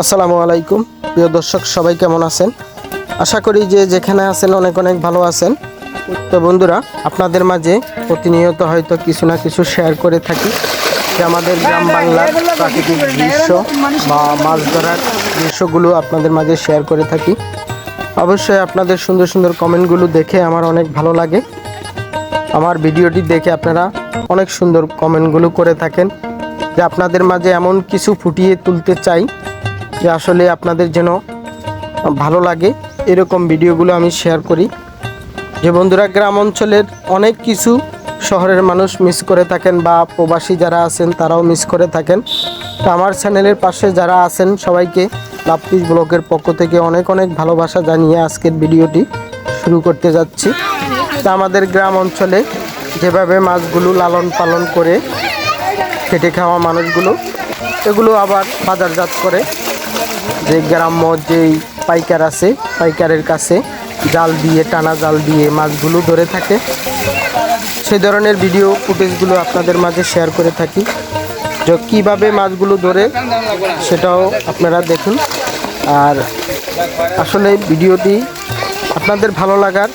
আসসালামু আলাইকুম। প্রিয় দর্শক, সবাই কেমন আছেন? আশা করি যে যেখানে আছেন অনেক অনেক ভালো আছেন। তো বন্ধুরা, আপনাদের মাঝে প্রতিনিয়ত হয়তো কিছু না কিছু শেয়ার করে থাকি। যে আমাদের গ্রাম বাংলার প্রাকৃতিক দৃশ্য বা মাছ ধরার দৃশ্যগুলো আপনাদের মাঝে শেয়ার করে থাকি। অবশ্যই আপনাদের সুন্দর সুন্দর কমেন্টগুলো দেখে আমার অনেক ভালো লাগে। আমার ভিডিওটি দেখে আপনারা অনেক সুন্দর কমেন্টগুলো করে থাকেন যে আপনাদের মাঝে এমন কিছু ফুটিয়ে তুলতে চাই যে আসলে আপনাদের যেন ভালো লাগে। এরকম ভিডিওগুলো আমি শেয়ার করি। যে বন্ধুরা, গ্রাম অঞ্চলের অনেক কিছু শহরের মানুষ মিস করে থাকেন বা প্রবাসী যারা আছেন তারাও মিস করে থাকেন। তো আমার চ্যানেলের পাশে যারা আছেন সবাইকে লাপ্পিস ব্লগের পক্ষ থেকে অনেক অনেক ভালোবাসা জানিয়ে আজকের ভিডিওটি শুরু করতে যাচ্ছি। তা আমাদের গ্রাম অঞ্চলে যেভাবে মাছগুলো লালন পালন করে খেটে খাওয়া মানুষগুলো, এগুলো আবার বাজারজাত করে। যে গ্রাম্য যেই পাইকার আছে, পাইকারের কাছে জাল দিয়ে, টানা জাল দিয়ে মাছগুলো ধরে থাকে। সেই ধরনের ভিডিও ফুটেজগুলো আপনাদের মাঝে শেয়ার করে থাকি। যে কীভাবে মাছগুলো ধরে, সেটাও আপনারা দেখুন। আর আসলে ভিডিওটি আপনাদের ভালো লাগার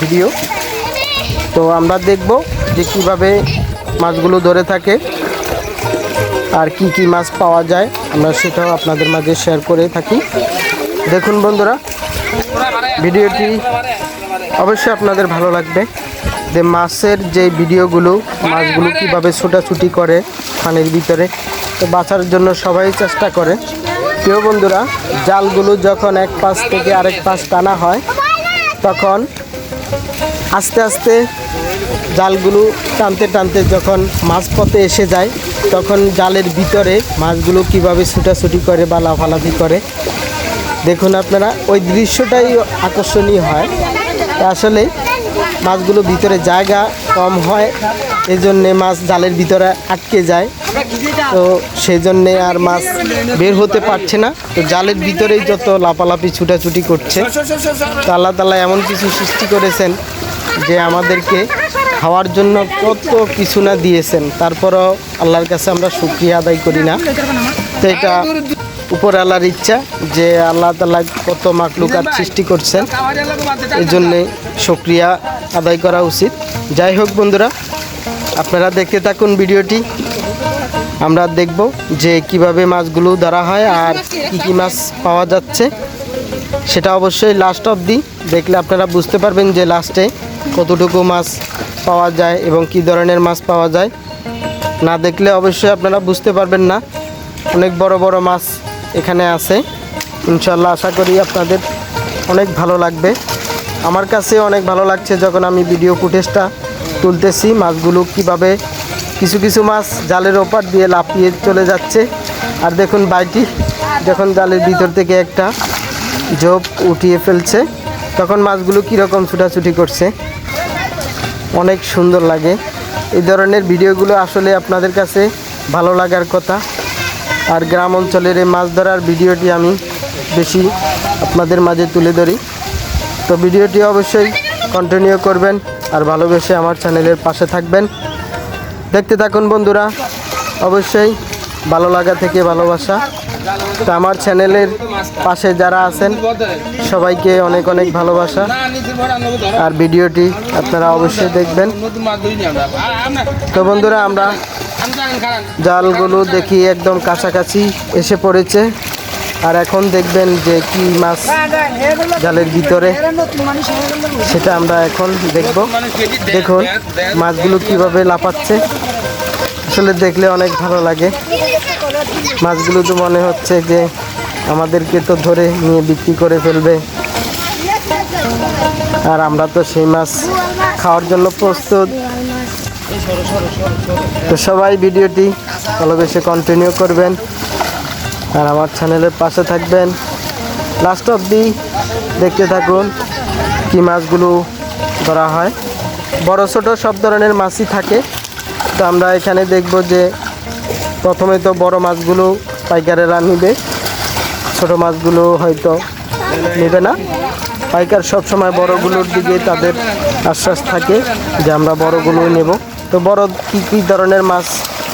ভিডিও। তো আমরা দেখব যে কীভাবে মাছগুলো ধরে থাকে আর কি কি মাছ পাওয়া যায়। আমরা সেটাও আপনাদের মাঝে শেয়ার করে থাকি। দেখুন বন্ধুরা, ভিডিওটি অবশ্যই আপনাদের ভালো লাগবে যে মাছের যে ভিডিওগুলো, মাছগুলো কীভাবে ছোটাছুটি করে পানির ভিতরে, তো বাঁচার জন্য সবাই চেষ্টা করে। প্রিয় বন্ধুরা, জালগুলো যখন এক পাশ থেকে আরেক পাশ টানা হয়, তখন আস্তে আস্তে জালগুলো টানতে টানতে যখন মাঝপথে এসে যায়, তখন জালের ভিতরে মাছগুলো কীভাবে ছুটাছুটি করে বা লাফালাফি করে, দেখুন আপনারা, ওই দৃশ্যটাই আকর্ষণীয় হয়। আসলে মাছগুলো ভিতরে জায়গা কম হয় এই জন্যে মাছ জালের ভিতরে আটকে যায়। তো সেই জন্যে আর মাছ বের হতে পারছে না। তো জালের ভিতরেই যত লাফালাফি, ছুটাছুটি করছে। তো আল্লাহ তালা এমন কিছু সৃষ্টি করেছেন যে আমাদেরকে খাওয়ার জন্য কত কিছু না দিয়েছেন। তারপরও আল্লাহর কাছে আমরা শুক্রিয়া আদায় করি না। তো এটা উপর আল্লাহর ইচ্ছা যে আল্লাহ তালা কত মাকলুকাত সৃষ্টি করছেন। এই জন্যে শুক্রিয়া আদায় করা উচিত। যাই হোক বন্ধুরা আপনারা দেখতে থাকুন ভিডিওটি। আমরা দেখব যে কীভাবে মাছগুলো ধরা হয় আর কি কি মাছ পাওয়া যাচ্ছে। সেটা অবশ্যই লাস্ট অবধি দেখলে আপনারা বুঝতে পারবেন যে লাস্টে কতটুকু মাছ পাওয়া যায় এবং কি ধরনের মাছ পাওয়া যায়। না দেখলে অবশ্যই আপনারা বুঝতে পারবেন না। অনেক বড় বড় মাছ এখানে আছে। ইনশাল্লাহ আশা করি আপনাদের অনেক ভালো লাগবে। আমার কাছে অনেক ভালো লাগছে যখন আমি ভিডিও ফুটেজটা তুলতেছি। মাছগুলো কীভাবে কিছু কিছু মাছ জালের ওপার দিয়ে লাফিয়ে চলে যাচ্ছে। আর দেখুন বাইটি যখন জালের ভিতর থেকে একটা ঝোপ উঠিয়ে ফেলছে। তখন মাছগুলো কীরকম ছুটাছুটি করছে, অনেক সুন্দর লাগে। এই ধরনের ভিডিওগুলো আসলে আপনাদের কাছে ভালো লাগার কথা। আর গ্রাম অঞ্চলের এই মাছ ধরার ভিডিওটি আমি বেশি আপনাদের মাঝে তুলে ধরি। তো ভিডিওটি অবশ্যই কন্টিনিউ করবেন। আর ভালোবেসে আমার চ্যানেলের পাশে থাকবেন। দেখতে থাকুন বন্ধুরা, অবশ্যই ভালো লাগা থেকে ভালোবাসা। তো আমার চ্যানেলের পাশে যারা আছেন, সবাইকে অনেক অনেক ভালোবাসা। আর ভিডিওটি আপনারা অবশ্যই দেখবেন। তো বন্ধুরা, আমরা জালগুলো দেখি একদম কাছাকাছি এসে পড়েছে। আর এখন দেখবেন যে কি মাছ জালের ভিতরে সেটা আমরা এখন দেখব। দেখুন মাছগুলো কীভাবে লাফাচ্ছে। আসলে দেখলে অনেক ভালো লাগে। মাছগুলো তো মনে হচ্ছে যে আমাদেরকে তো ধরে নিয়ে বিক্রি করে ফেলবে। আর আমরা তো সেই মাছ খাওয়ার জন্য প্রস্তুত। তো সবাই ভিডিওটি ভালোবেসে কন্টিনিউ করবেন। আর আমার চ্যানেলের পাশে থাকবেন। লাস্ট অবধি দেখতে থাকুন কি মাছগুলো ধরা হয়। বড় ছোট সব ধরনের মাছই থাকে। তো আমরা এখানে দেখব যে প্রথমে তো বড় মাছগুলো পাইকারেরা নিবে। ছোট মাছগুলো হয়তো নেবে না। পাইকার সব সময় বড়গুলোর দিকে তাদের আশ্বাস থাকে যে আমরা বড়গুলো নেব। তো বড় কী কী ধরনের মাছ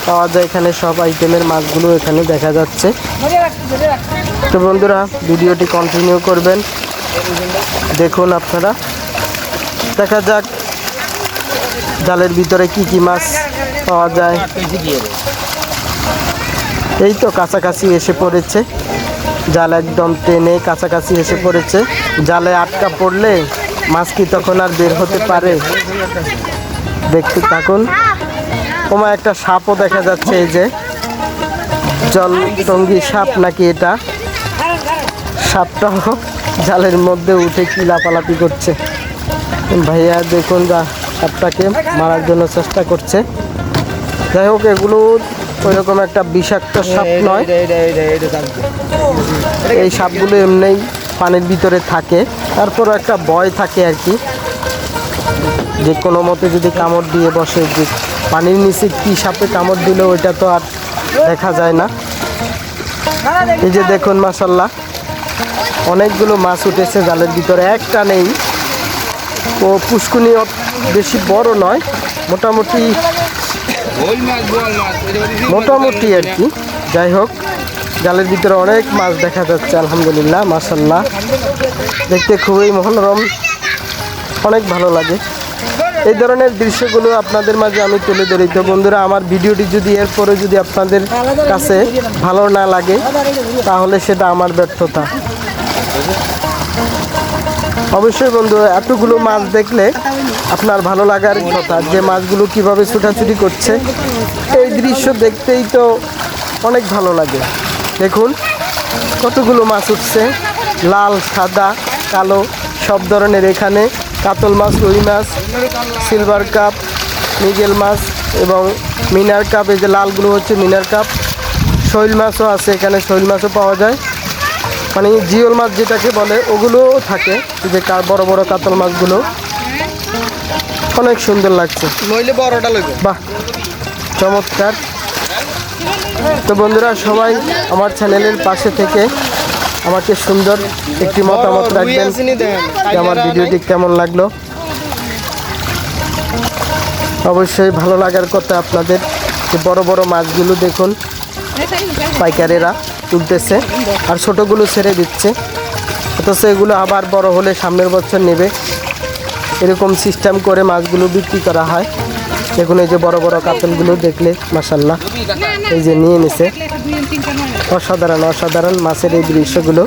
পাওয়া যায় এখানে সব আইটেমের মাছগুলো এখানে দেখা যাচ্ছে। তো বন্ধুরা, ভিডিওটি কন্টিনিউ করবেন। দেখুন আপনারা। দেখা যাক জালের ভিতরে কি কি মাছ পাওয়া যায়। এই তো কাছাকাছি এসে পড়েছে। জাল একদম টেনে কাছাকাছি এসে পড়েছে। জালে আটকা পড়লে মাছ কি তখন আর বের হতে পারে। দেখতে থাকুন। ওমা একটা সাপও দেখা যাচ্ছে এই যে। জল টঙ্গি সাপ নাকি এটা? সাপটাও জালের মধ্যে উঠে কি লাপালাপি করছে। ভাইয়া দেখুন যা সাপটাকে মারার জন্য চেষ্টা করছে। যাই হোক এগুলো ওইরকম একটা বিষাক্ত সাপ নয়। এই সাপগুলো এমনিই পানির ভিতরে থাকে। তারপর একটা ভয় থাকে আর কি। যে কোনো মতে যদি কামড় দিয়ে বসে যে পানির নিচে কি সাপে কামড় দিলে ওইটা তো আর দেখা যায় না। এই যে দেখুন মাসাল্লাহ অনেকগুলো মাছ উঠেছে জালের ভিতরে, একটা নেই। ও পুষ্কুনি বেশি বড় নয়, মোটামুটি মোটামুটি আর কি। যাই হোক, জালের ভিতরে অনেক মাছ দেখা যাচ্ছে, আলহামদুলিল্লাহ মাসাল্লাহ দেখতে খুবই মনোরম, অনেক ভালো লাগে। এই ধরনের দৃশ্যগুলো আপনাদের মাঝে আমি তুলে ধরি। তো বন্ধুরা, আমার ভিডিওটি যদি এরপরে যদি আপনাদের কাছে ভালো না লাগে, তাহলে সেটা আমার ব্যর্থতা। অবশ্যই বন্ধু, এতগুলো মাছ দেখলে আপনার ভালো লাগার কথা, যে মাছগুলো কীভাবে ছুটাছুটি করছে। এই দৃশ্য দেখতেই তো অনেক ভালো লাগে। দেখুন, কতগুলো মাছ উঠছে। লাল, সাদা, কালো, সব ধরনের এখানে কাতল মাছ রুই মাছ সিলভার কাপ মিগেল মাছ এবং মিনার কাপ। এই যে লালগুলো হচ্ছে মিনার কাপ। শৈল মাছও আছে এখানে শৈল মাছও পাওয়া যায়। মানে জিওল মাছ যেটাকে বলে ওগুলোও থাকে যে বড় বড় কাতল মাছগুলো। অনেক সুন্দর লাগছে। নইলে বড়টা বাহ চমৎকার। তো বন্ধুরা সবাই আমার চ্যানেলের পাশে থেকে আমাকে সুন্দর একটি মতামত রাখবেন যে আমার ভিডিওটি কেমন লাগল। অবশ্যই ভালো লাগার কথা আপনাদের। যে বড় বড় মাছগুলো দেখুন পাইকারেরা তুলতেছে আর ছোটোগুলো ছেড়ে দিচ্ছে। অথচ এগুলো আবার বড় হলে সামনের বছর নেবে। এরকম সিস্টেম করে মাছগুলো বিক্রি করা হয়। দেখুন এই যে বড় বড় কাতলগুলো দেখলে মাসাল্লাহ এই যে নিয়ে নিছে। অসাধারণ অসাধারণ মাছের এই দৃশ্যগুলো।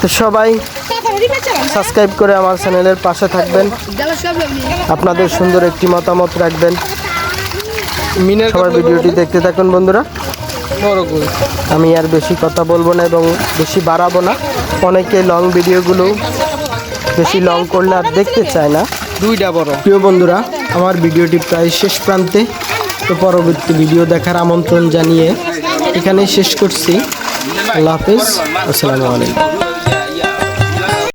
তো সবাই সাবস্ক্রাইব করে আমার চ্যানেলের পাশে থাকবেন। আপনাদের সুন্দর একটি মতামত রাখবেন। মিনার সবাই ভিডিওটি দেখতে থাকুন বন্ধুরা। আমি আর বেশি কথা বলব না এবং বেশি বাড়াবো না। অনেকে লং ভিডিওগুলো বেশি লং করলে আর দেখতে চায় না। দুইটা বড়। প্রিয় বন্ধুরা আমার ভিডিওটি প্রায় শেষ প্রান্তে। তো পরবর্তী ভিডিও দেখার আমন্ত্রণ জানিয়ে এখানে শেষ করছি। আল্লাহ হাফিজ। আসসালামু আলাইকুম।